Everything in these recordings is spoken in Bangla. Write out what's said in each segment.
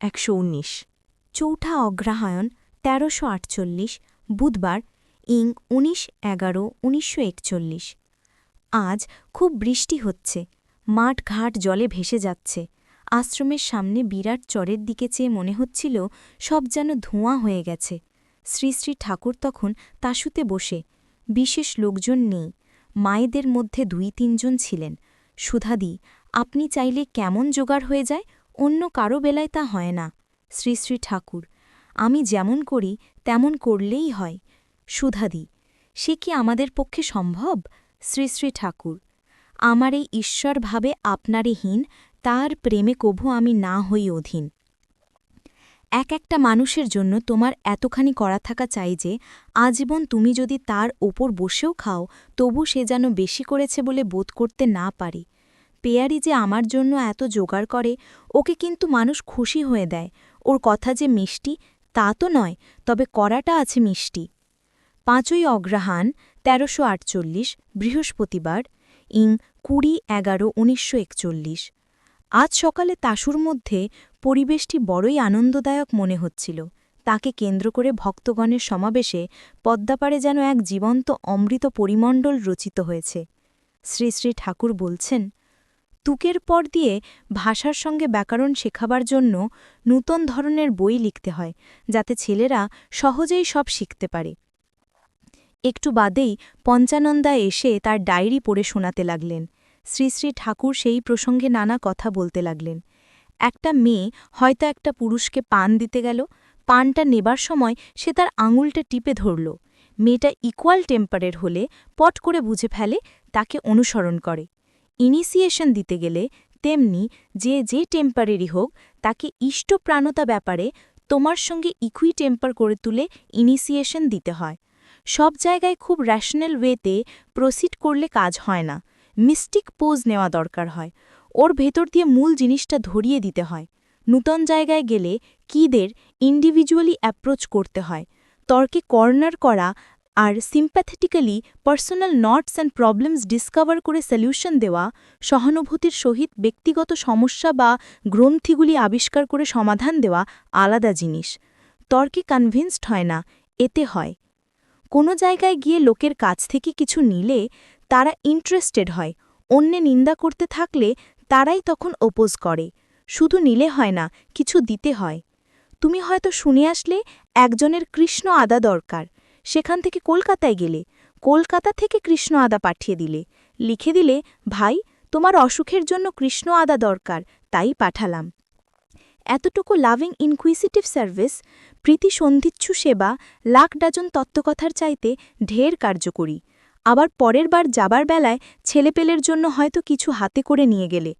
একশো উনিশ। চৌঠা অগ্রহায়ণ তেরোশো আটচল্লিশ, বুধবার, ইং উনিশ এগারো উনিশশো একচল্লিশ। আজ খুব বৃষ্টি হচ্ছে, মাঠ ঘাট জলে ভেসে যাচ্ছে, আশ্রমের সামনে বিরাট চরের দিকে চেয়ে মনে হচ্ছিল সব যেন ধোঁয়া হয়ে গেছে। শ্রী শ্রী ঠাকুর তখন তাসুতে বসে, বিশেষ লোকজন নেই, মায়েদের মধ্যে দুই তিনজন ছিলেন। সুধাদি, আপনি চাইলে কেমন জোগাড় হয়ে যায়? অন্য কারও বেলায় তা হয় না। শ্রী শ্রী ঠাকুর, আমি যেমন করি, তেমন করলেই হয়। সুধাদি, সে কি আমাদের পক্ষে সম্ভব? শ্রী শ্রী ঠাকুর, আমার এই ঈশ্বরভাবে আপনারে হীন, তার প্রেমে কভু আমি না হই অধীন। এক একটা মানুষের জন্য তোমার এতখানি করা থাকা চাই যে, আজীবন তুমি যদি তার ওপর বসেও খাও, তবু সে যেন বেশি করেছে বলে বোধ করতে না পারে। পেয়ারি যে আমার জন্য এত জোগাড় করে, ওকে কিন্তু মানুষ খুশি হয়ে দেয়। ওর কথা যে মিষ্টি, তা তো নয়, তবে করাটা আছে মিষ্টি। পাঁচই অগ্রহায়ণ, তেরোশো আটচল্লিশ, বৃহস্পতিবার, ইং কুড়ি এগারো উনিশশো একচল্লিশ। আজ সকালে তাসুর মধ্যে পরিবেশটি বড়ই আনন্দদায়ক মনে হচ্ছিল। তাকে কেন্দ্র করে ভক্তগণের সমাবেশে পদ্মাপাড়ে যেন এক জীবন্ত অমৃত পরিমণ্ডল রচিত হয়েছে। শ্রী শ্রী ঠাকুর বলছেন তুকের পর দিয়ে ভাষার সঙ্গে ব্যাকরণ শেখাবার জন্য নূতন ধরনের বই লিখতে হয়, যাতে ছেলেরা সহজেই সব শিখতে পারে। একটু বাদেই পঞ্চানন্দা এসে তার ডায়েরি পড়ে শোনাতে লাগলেন। শ্রী শ্রী ঠাকুর সেই প্রসঙ্গে নানা কথা বলতে লাগলেন। একটা মেয়ে হয়তো একটা পুরুষকে পান দিতে গেল, পানটা নেবার সময় সে তার আঙুলটা টিপে ধরল। মেয়েটা ইকুয়াল টেম্পারের হলে পট করে বুঝে ফেলে, তাকে অনুসরণ করে। ইনিশিয়েশন দিতে গেলে তেমনি যে যে টেম্পারেরই হোক, তাকে ইষ্টপ্রাণতা ব্যাপারে তোমার সঙ্গে ইকুই টেম্পার করে তুলে ইনিশিয়েশন দিতে হয়। সব জায়গায় খুব র্যাশনাল ওয়েতে প্রসিড করলে কাজ হয় না। মিস্টিক পোজ নেওয়া দরকার হয়। ওর ভেতর দিয়ে মূল জিনিসটা ধরিয়ে দিতে হয়। নূতন জায়গায় গেলে কিদের ইন্ডিভিজুয়ালি অ্যাপ্রোচ করতে হয়। তর্কে কর্নার করা আর sympathetically personal knots and problems discover করে সলিউশন দেওয়া, সহানুভূতির সহিত ব্যক্তিগত সমস্যা বা গ্রন্থিগুলি আবিষ্কার করে সমাধান দেওয়া আলাদা জিনিস। তর্কে কনভিন্সড হয় না, এতে হয়। কোনো জায়গায় গিয়ে লোকের কাছ থেকে কিছু নিলে তারা ইন্টারেস্টেড হয়, অন্যে নিন্দা করতে থাকলে তারাই তখন ওপোজ করে। শুধু নিলে হয় না, কিছু দিতে হয়। তুমি হয়তো শুনে আসলে একজনের কৃষ্ণ আদা দরকার। সেখান থেকে কলকাতায় গেলে। কলকাতা থেকে কৃষ্ণ আদা পাঠিয়ে দিলে। লিখে দিলে, ভাই, তোমার অসুখের জন্য কৃষ্ণ আদা দরকার, তাই পাঠালাম। এতটুকু লাভিং ইনকুইসিটিভ সার্ভিস, প্রীতি সন্ধিচ্ছু সেবা, লাখ ডাজন তত্ত্বকথার চাইতে ঢের কার্যকরী। আবার পরের বার যাবার বেলায় ছেলেপেলের জন্য হয়তো কিছু হাতে করে নিয়ে গেলে।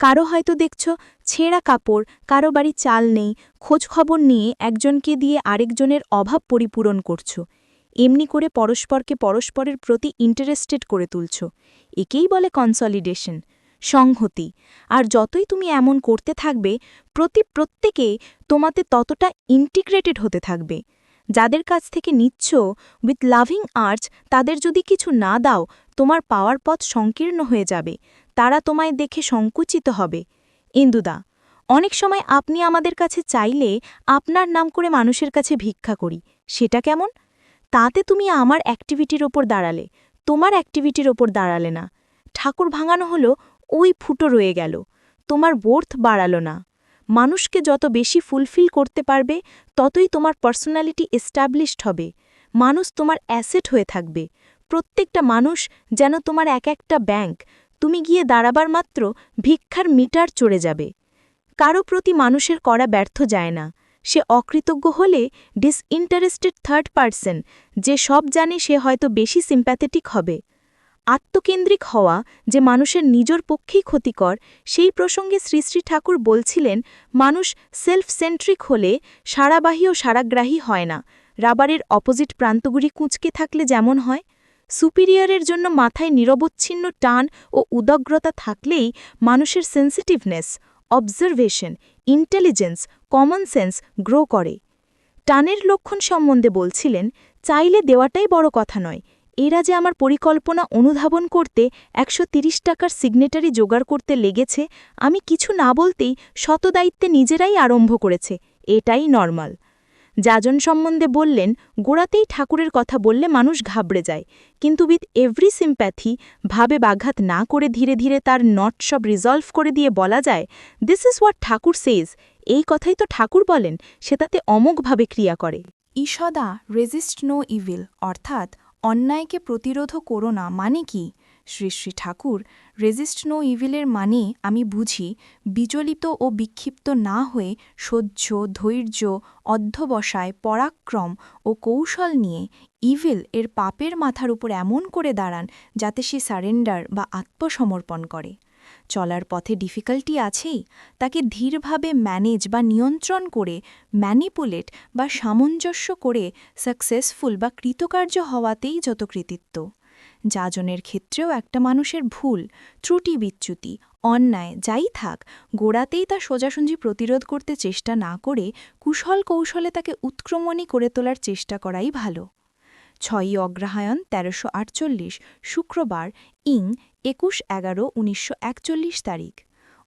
কারও হয়তো দেখছ ছেঁড়া কাপড়, কারও বাড়ি চাল নেই, খোঁজ খবর নিয়ে একজনকে দিয়ে আরেকজনের অভাব পরিপূরণ করছ। এমনি করে পরস্পরকে পরস্পরের প্রতি ইন্টারেস্টেড করে তুলছ। একেই বলে কনসলিডেশন সংহতি। আর যতই তুমি এমন করতে থাকবে, প্রতি প্রত্যেকে তোমাতে ততটা ইন্টিগ্রেটেড হতে থাকবে। যাদের কাছ থেকে নিচ্ছ উইথ লাভিং আর্টস তাদের যদি কিছু না দাও, তোমার পাওয়ার পথ সংকীর্ণ হয়ে যাবে। তারা তোমায় দেখে সংকুচিত হবে। ইন্দুদা, অনেক সময় আপনি আমাদের কাছে চাইলে আপনার নাম করে মানুষের কাছে ভিক্ষা করি। সেটা কেমন? তাতে তুমি আমার অ্যাক্টিভিটির ওপর দাঁড়ালে, তোমার অ্যাক্টিভিটির ওপর দাঁড়ালে না। ঠাকুর ভাঙানো হলো, ওই ফুটো রয়ে গেল, তোমার বোর্থ বাড়ালো না। মানুষকে যত বেশি ফুলফিল করতে পারবে, ততই তোমার পার্সোনালিটি এস্টাবলিশড হবে। মানুষ তোমার অ্যাসেট হয়ে থাকবে। প্রত্যেকটা মানুষ যেন তোমার এক একটা ব্যাংক তুমি গিয়ে দাঁড়াবার মাত্র ভিক্ষার মিটার চড়ে যাবে। কারও প্রতি মানুষের করা ব্যর্থ যায় না। সে অকৃতজ্ঞ হলে ডিসইন্টারেস্টেড থার্ড পার্সন যে সব জানে সে হয়তো বেশি সিম্প্যাথেটিক হবে। আত্মকেন্দ্রিক হওয়া, যে মানুষের নিজের পক্ষেই ক্ষতিকর, সেই প্রসঙ্গে শ্রী শ্রী ঠাকুর বলছিলেন, মানুষ সেলফ সেন্ট্রিক হলে সারাবাহী ও সারাগ্রাহী হয় না। রাবারের অপোজিট প্রান্তগুলি কুঁচকে থাকলে যেমন হয়। সুপিরিয়রের জন্য মাথায় নিরবচ্ছিন্ন টান ও উদগ্রতা থাকলেই মানুষের sensitiveness observation intelligence common sense grow করে। টানের লক্ষণ সম্বন্ধে বলছিলেন, চাইলে দেওয়াটাই বড় কথা নয়। এরা যে আমার পরিকল্পনা অনুধাবন করতে একশো টাকার সিগনেটারি জোগাড় করতে লেগেছে, আমি কিছু না বলতেই শতদায়িত্বে নিজেরাই আরম্ভ করেছে। এটাই নর্মাল যাজন সম্বন্ধে বললেন, গোড়াতেই ঠাকুরের কথা বললে মানুষ ঘাবড়ে যায়। কিন্তু উইথ এভরি সিম্প্যাথি, ভাবে বাঘাত না করে ধীরে ধীরে তার নট সব রিজলভ করে দিয়ে বলা যায় this is what Thakur says এই কথাই তো ঠাকুর বলেন, সে তাতে অমোঘভাবে ক্রিয়া করে। ঈষদা রেজিস্ট নো ইভিল অর্থাৎ অন্যায়কে প্রতিরোধ করো না মানে কি? শ্রী শ্রী ঠাকুর, রেজিস্ট নো ইভিলের মানে আমি বুঝি, বিচলিত ও বিক্ষিপ্ত না হয়ে সহ্য, ধৈর্য, অধ্যবসায়, পরাক্রম ও কৌশল নিয়ে ইভিল এর পাপের মাথার উপর এমন করে দাঁড়ান যাতে সে সারেন্ডার বা আত্মসমর্পণ করে। চলার পথে ডিফিকাল্টি আছেই? তাকে ধীরভাবে ম্যানেজ বা নিয়ন্ত্রণ করে, ম্যানিপুলেট বা সামঞ্জস্য করে, সাকসেসফুল বা কৃতকার্য হওয়াতেই যত কৃতিত্ব। যাজনের ক্ষেত্রেও একটা মানুষের ভুল, ত্রুটি বিচ্যুতি, অন্যায় যাই থাক, গোড়াতেই তা সোজাসুজি প্রতিরোধ করতে চেষ্টা না করে কুশল কৌশলে তাকে উৎক্রমণী করে তোলার চেষ্টা করাই ভালো। ছয়ই অগ্রহায়ণ তেরোশো শুক্রবার, ইং, একুশ এগারো, উনিশশো তারিখ।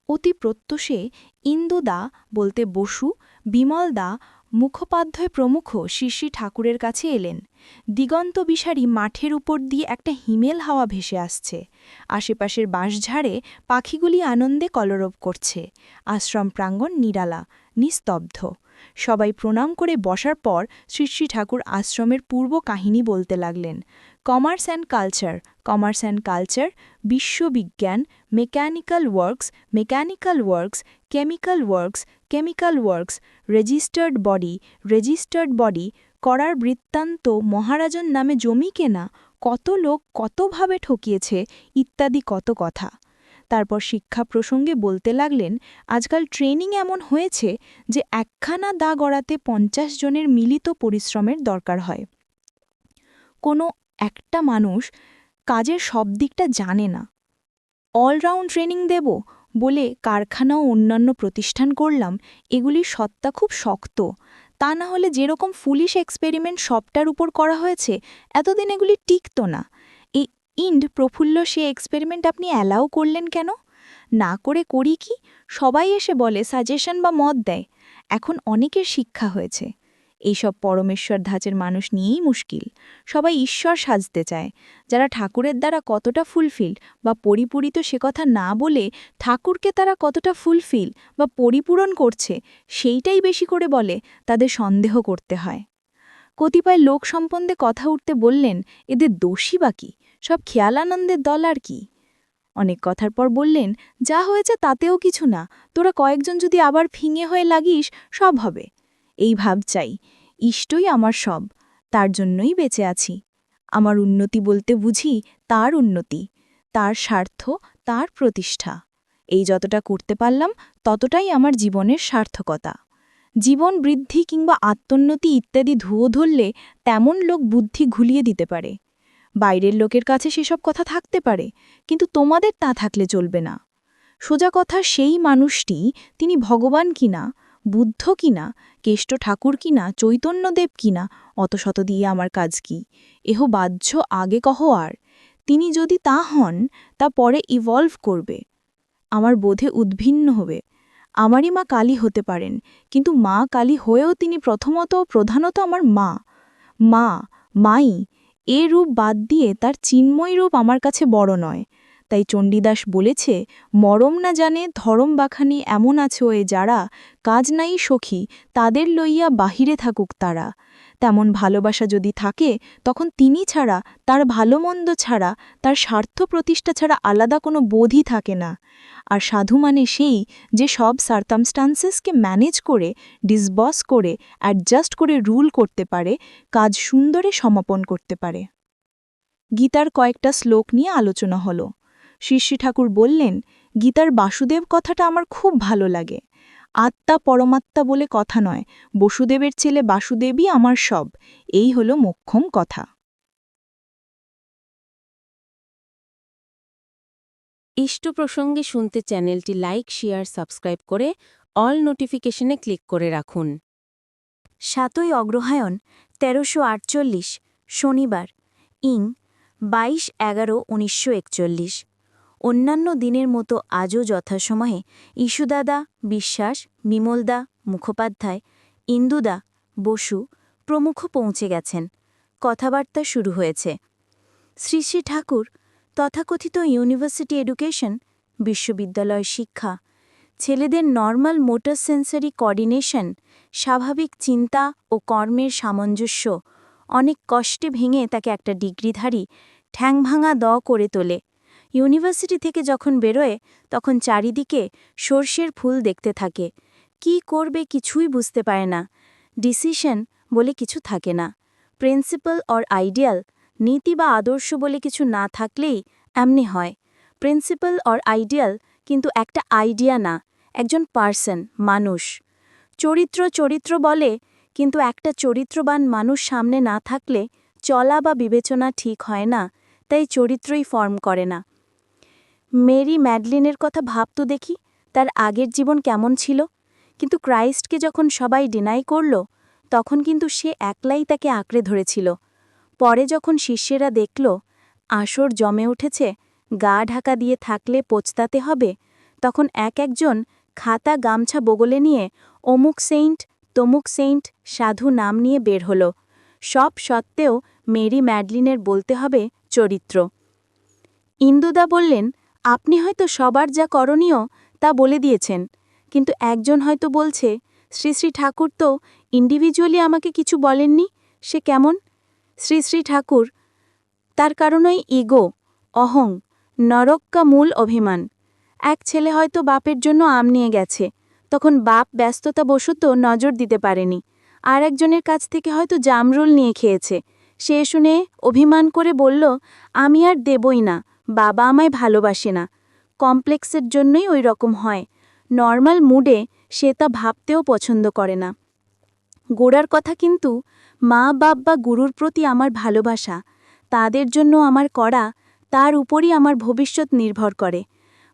অতি প্রত্যুষে ইন্দুদা বলতে বসু বিমলদা মুখোপাধ্যায় প্রমুখ শিশি ঠাকুরের কাছে এলেন। দিগন্ত বিশারী মাঠের উপর দিয়ে একটা হিমেল হাওয়া ভেসে আসছে। আশেপাশের বাঁশঝাড়ে পাখিগুলি আনন্দে কলরব করছে। আশ্রম প্রাঙ্গণ নিরালা, নিস্তব্ধ। সবাই প্রণাম করে বসার পর শ্রী শ্রী ঠাকুর আশ্রমের পূর্ব কাহিনী বলতে লাগলেন। Commerce and culture commerce and culture বিশ্ববিজ্ঞান mechanical works mechanical works chemical works chemical works registered body registered body করার বৃত্তান্ত মহারাজন নামে জমি কেনা, কত লোক কতভাবে ঠকিয়েছে, ইত্যাদি কত কথা। তারপর শিক্ষা প্রসঙ্গে বলতে লাগলেন, আজকাল ট্রেনিং এমন হয়েছে যে একখানা দা গড়াতে পঞ্চাশ জনের মিলিত পরিশ্রমের দরকার হয়। কোনো একটা মানুষ কাজের সব দিকটা জানে না। অলরাউন্ড ট্রেনিং দেব বলে কারখানা ও অন্যান্য প্রতিষ্ঠান করলাম এগুলির সত্তা খুব শক্ত। তা না হলে যেরকম ফুলিশ এক্সপেরিমেন্ট সবটার উপর করা হয়েছে, এতদিন এগুলি টিকত না। ইন্ড প্রফুল্ল, সে এক্সপেরিমেন্ট আপনি অ্যালাউ করলেন কেন? না করে করি কি? সবাই এসে বলে সাজেশন বা মত দেয়। এখন অনেকের শিক্ষা হয়েছে। এইসব পরমেশ্বর ধাঁচের মানুষ নিয়েই মুশকিল। সবাই ঈশ্বর সাজতে চায়। যারা ঠাকুরের দ্বারা কতটা ফুলফিল বা পরিপূরিত সে কথা না বলে ঠাকুরকে তারা কতটা ফুলফিল বা পরিপূরণ করছে, সেইটাই বেশি করে বলে, তাদের সন্দেহ করতে হয়। কতিপয় লোক সম্বন্ধে কথা উঠতে বললেন, এদের দোষী বা কি? সব খেয়াল আনন্দের দল আর কি? অনেক কথার পর বললেন, যা হয়েছে তাতেও কিছু না। তোরা কয়েকজন যদি আবার ফিঙে হয়ে লাগিস, সব হবে। এই ভাব চাই। ইষ্টই আমার সব। তার জন্যই বেঁচে আছি। আমার উন্নতি বলতে বুঝি তার উন্নতি। তার স্বার্থ, তার প্রতিষ্ঠা। এই যতটা করতে পারলাম, ততটাই আমার জীবনের সার্থকতা। জীবন বৃদ্ধি কিংবা আত্মোন্নতি ইত্যাদি ধুয়ো ধরলে তেমন লোক বুদ্ধি ঘুলিয়ে দিতে পারে। বাইরের লোকের কাছে সেসব কথা থাকতে পারে, কিন্তু তোমাদের তা থাকলে চলবে না। সোজা কথা, সেই মানুষটি তিনি ভগবান কিনা, বুদ্ধ কিনা, কেষ্ট ঠাকুর কিনা, চৈতন্যদেব কিনা অত শত দিয়ে আমার কাজ কি? এহ বাহ্য, আগে কহ আর। তিনি যদি তা হন, তা পরে ইভলভ করবে। আমার বোধে উদ্ভিন্ন হবে। আমারই মা কালী হতে পারেন, কিন্তু মা কালী হয়েও তিনি প্রথমত, প্রধানত আমার মা। মা, মাই এ রূপ বাদ দিয়ে তার চিন্ময় রূপ আমার কাছে বড় নয়। তাই চণ্ডীদাস বলেছে, মরম না জানে ধরম বাখানি এমন আছে ওয়ে যারা, কাজ নাই সখী, তাদের লইয়া বাহিরে থাকুক তারা। তেমন ভালোবাসা যদি থাকে, তখন তিনি ছাড়া, তার ভালো মন্দ ছাড়া, তার স্বার্থ প্রতিষ্ঠা ছাড়া আলাদা কোনো বোধই থাকে না। আর সাধু মানে সেই যে সব সার্কামস্টান্সেসকে ম্যানেজ করে ডিসবস করে অ্যাডজাস্ট করে রুল করতে পারে, কাজ সুন্দরে সমাপন করতে পারে। গীতার কয়েকটা শ্লোক নিয়ে আলোচনা হলো। শ্রী ঠাকুর বললেন, গীতার বাসুদেব কথাটা আমার খুব ভালো লাগে। আত্মা পরমাত্মা বলে কথা নয় বসুদেবের ছেলে বাসুদেবই আমার সব। এই হল মোক্ষম কথা। ইষ্ট প্রসঙ্গে শুনতে চ্যানেলটি লাইক শেয়ার সাবস্ক্রাইব করে অল নোটিফিকেশনে ক্লিক করে রাখুন। সাতই অগ্রহায়ণ তেরোশো আটচল্লিশ শনিবার ইং বাইশ এগারো উনিশশো একচল্লিশ। অন্যান্য দিনের মতো আজও যথাসময়ে ইস্যুদাদা বিশ্বাস, বিমলদা, মুখোপাধ্যায়, ইন্দুদা, বসু প্রমুখ পৌঁছে গেছেন। কথাবার্তা শুরু হয়েছে। শ্রী শ্রী ঠাকুর, তথাকথিত ইউনিভার্সিটি এডুকেশন, বিশ্ববিদ্যালয় শিক্ষা, ছেলেদের নর্মাল মোটর সেন্সারি কোঅর্ডিনেশন, স্বাভাবিক চিন্তা ও কর্মের সামঞ্জস্য, অনেক কষ্টে ভেঙে তাকে একটা ডিগ্রিধারী ঠ্যাংভাঙা দ করে তোলে। ইউনিভার্সিটি থেকে যখন বেরোয়, তখন চারিদিকে সর্ষের ফুল দেখতে থাকে। কি করবে কিছুই বুঝতে পারে না। ডিসিশন বলে কিছু থাকে না। প্রিন্সিপাল অর আইডিয়াল, নীতি বা আদর্শ বলে কিছু না থাকলেই এমনি হয়। প্রিন্সিপাল অর আইডিয়াল কিন্তু একটা আইডিয়া না, একজন পার্সন, মানুষ। চরিত্র চরিত্র বলে, কিন্তু একটা চরিত্রবান মানুষ সামনে না থাকলে চলা বা বিবেচনা ঠিক হয় না, তাই চরিত্রই ফর্ম করে না। মেরি ম্যাডলিনের কথা ভাবতো দেখি, তার আগের জীবন কেমন ছিল। কিন্তু ক্রাইস্টকে যখন সবাই ডিনাই করল, তখন কিন্তু সে একলাই তাকে আঁকড়ে ধরেছিল। পরে যখন শিষ্যেরা দেখল, আসর জমে উঠেছে, গা ঢাকা দিয়ে থাকলে পচতাতে হবে, তখন এক একজন খাতা গামছা বগলে নিয়ে অমুক সেইন্ট তমুক সেইন্ট সাধু নাম নিয়ে বের হল। সব সত্ত্বেও মেরি ম্যাডলিনের বলতে হবে চরিত্র। ইন্দুদা বললেন আপনি হয়তো সবার যা করণীয় তা বলে দিয়েছেন, কিন্তু একজন হয়তো বলছে, শ্রী শ্রী ঠাকুর তো ইন্ডিভিজুয়ালি আমাকে কিছু বলেননি, সে কেমন? শ্রী শ্রী ঠাকুর, তার কারণই ইগো অহং নরক্কা মূল অভিমান। এক ছেলে হয়তো বাপের জন্য আম নিয়ে গেছে, তখন বাপ ব্যস্ততা বশত নজর দিতে পারেনি, আর একজনের কাছ থেকে হয়তো জামরুল নিয়ে খেয়েছে। সে শুনে অভিমান করে বলল, আমি আর দেবই না বাবা আমায় ভালোবাসে না। কমপ্লেক্সের জন্যই ওই রকম হয়। নর্মাল মুডে সে তা ভাবতেও পছন্দ করে না। গোড়ার কথা কিন্তু মা, বাপ বা গুরুর প্রতি আমার ভালোবাসা। তাদের জন্য আমার করা, তার উপরই আমার ভবিষ্যৎ নির্ভর করে।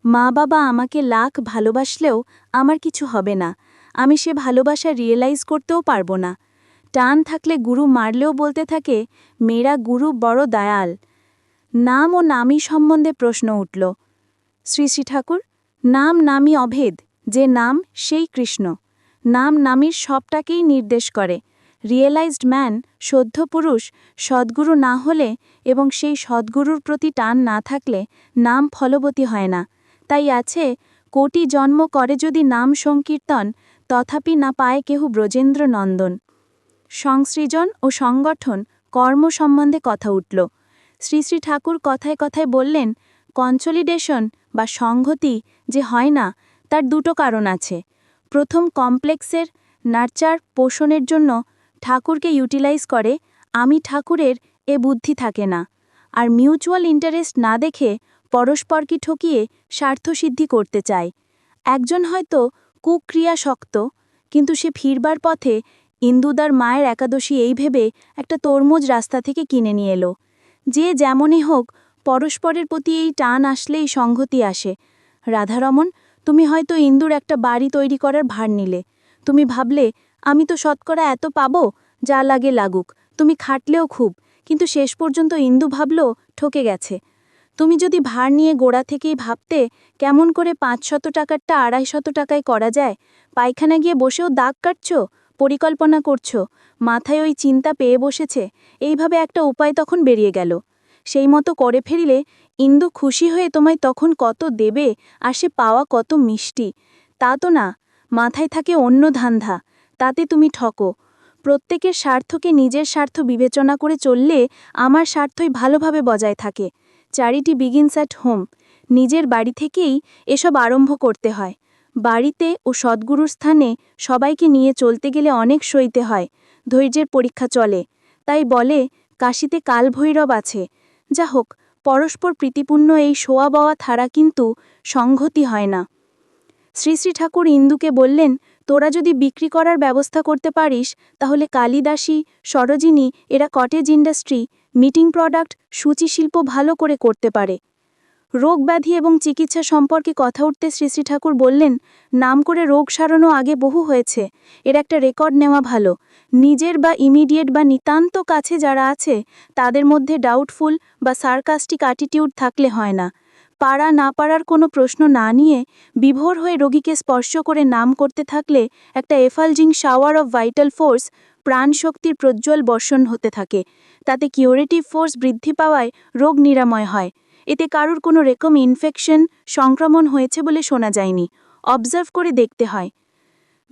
মা, বাবা আমাকে লাখ ভালোবাসলেও আমার কিছু হবে না। আমি সে ভালোবাসা রিয়েলাইজ করতেও পারব না। টান থাকলে গুরু মারলেও বলতে থাকে, মেয়েরা গুরু বড় দয়াল। নাম ও নামী সম্বন্ধে প্রশ্ন উঠল। শ্রী শ্রী ঠাকুর, নাম নামই অভেদ, যে নাম সেই কৃষ্ণ। নাম নামীর সবটাকেই নির্দেশ করে। রিয়েলাইজড ম্যান, সদ্য পুরুষ, সদ্গুরু না হলে এবং সেই সদ্গুরুর প্রতি টান না থাকলে নাম ফলবতী হয় না। তাই আছে, কোটি জন্ম করে যদি নাম সংকীর্তন, তথাপি না পায় কেহ ব্রজেন্দ্র নন্দন সংসৃজন ও সংগঠন কর্ম সম্বন্ধে কথা উঠল। শ্রী শ্রী ঠাকুর কথায় কথায় বললেন, কনসলিডেশন বা সংহতি যে হয় না, তার দুটো কারণ আছে। প্রথম কমপ্লেক্সের নার্চার পোষণের জন্য ঠাকুরকে ইউটিলাইজ করে, আমি ঠাকুরের এ বুদ্ধি থাকে না। আর মিউচুয়াল ইন্টারেস্ট না দেখে পরস্পরকে ঠকিয়ে স্বার্থসিদ্ধি করতে চায়। একজন হয়তো কুক্রিয়া শক্ত, কিন্তু সে ফিরবার পথে ইন্দুদার মায়ের একাদশী এই ভেবে একটা তরমুজ রাস্তা থেকে কিনে নিয়ে এলো। যে যেমনই হোক, পরস্পরের প্রতি এই টান আসলেই সংহতি আসে। রাধারমন, তুমি হয়তো ইন্দুর একটা বাড়ি তৈরি করার ভার নিলে। তুমি ভাবলে, আমি তো শতকরা এত পাবো, যা লাগে লাগুক। তুমি খাটলেও খুব, কিন্তু শেষ পর্যন্ত ইন্দু ভাবল, ঠকে গেছে। তুমি যদি ভার নিয়ে গোড়া থেকেই ভাবতে, কেমন করে পাঁচশত টাকারটা আড়াইশত টাকায় করা যায়? পায়খানা গিয়ে বসেও দাগ কাটছ? পরিকল্পনা করছ, মাথায় ওই চিন্তা পেয়ে বসেছে, এইভাবে একটা উপায় তখন বেরিয়ে গেল। সেই মতো করে ফেরিলে ইন্দু খুশি হয়ে তোমায় তখন কত দেবে আর সে পাওয়া কত মিষ্টি। তা তো না, মাথায় থাকে অন্য ধান্ধা, তাতে তুমি ঠকো। প্রত্যেকের স্বার্থকে নিজের স্বার্থ বিবেচনা করে চললে আমার স্বার্থই ভালোভাবে বজায় থাকে। চ্যারিটি বিগিনস অ্যাট হোম নিজের বাড়ি থেকেই এসব আরম্ভ করতে হয়। বাড়িতে ও সদ্গুরুর স্থানে সবাইকে নিয়ে চলতে গেলে অনেক সইতে হয়, ধৈর্যের পরীক্ষা চলে। তাই বলে, কাশিতে কালভৈরব আছে। যা হোক পরস্পর প্রীতিপূর্ণ এই শোয়া বওয়া থারা কিন্তু সংহতি হয় না। শ্রী শ্রী ঠাকুর ইন্দুকে বললেন, তোরা যদি বিক্রি করার ব্যবস্থা করতে পারিস, তাহলে কালিদাসী, সরোজিনী, এরা কটেজ ইন্ডাস্ট্রি, মিটিং প্রোডাক্ট সূচিশিল্প ভালো করে করতে পারে। রোগ ব্যাধি এবং চিকিৎসা সম্পর্কে কথা উঠতে শ্রী শ্রী ঠাকুর বললেন, নাম করে রোগ সারানো আগে বহু হয়েছে। এর একটা রেকর্ড নেওয়া ভালো। নিজের বা ইমিডিয়েট বা নিতান্ত কাছে যারা আছে, তাদের মধ্যে ডাউটফুল বা সার্কাস্টিক অ্যাটিটিউড থাকলে হয় না। পাড়া না পারার কোনো প্রশ্ন না নিয়ে বিভোর হয়ে রোগীকে স্পর্শ করে নাম করতে থাকলে একটা effulgent shower of vital force প্রাণশক্তির প্রজ্জ্বল বর্ষণ হতে থাকে। তাতে কিউরেটিভ ফোর্স বৃদ্ধি পাওয়ায় রোগ নিরাময় হয়। এতে কারুর কোনো রকম ইনফেকশন সংক্রমণ হয়েছে বলে শোনা যায়নি। অবজার্ভ করে দেখতে হয়।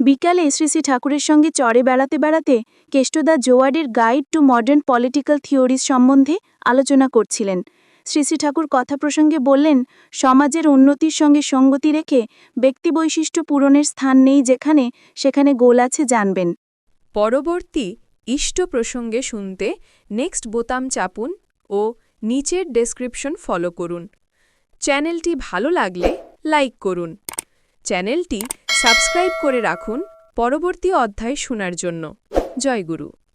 বিকালে শ্রী শ্রী ঠাকুরের সঙ্গে চড়ে বেড়াতে বেড়াতে কেষ্টদা জোয়ার্ডের guide to modern political theories সম্বন্ধে আলোচনা করছিলেন। শ্রী শ্রী ঠাকুর কথা প্রসঙ্গে বললেন, সমাজের উন্নতির সঙ্গে সঙ্গতি রেখে ব্যক্তি বৈশিষ্ট্য পূরণের স্থান নেই যেখানে, সেখানে গোল আছে জানবেন। পরবর্তী ইষ্ট প্রসঙ্গে শুনতে নেক্সট বোতাম চাপুন ও নিচের ডেসক্রিপশন ফলো করুন। চ্যানেলটি ভালো লাগলে লাইক করুন। চ্যানেলটি সাবস্ক্রাইব করে রাখুন। পরবর্তী অধ্যায় শোনার জন্য। জয় গুরু।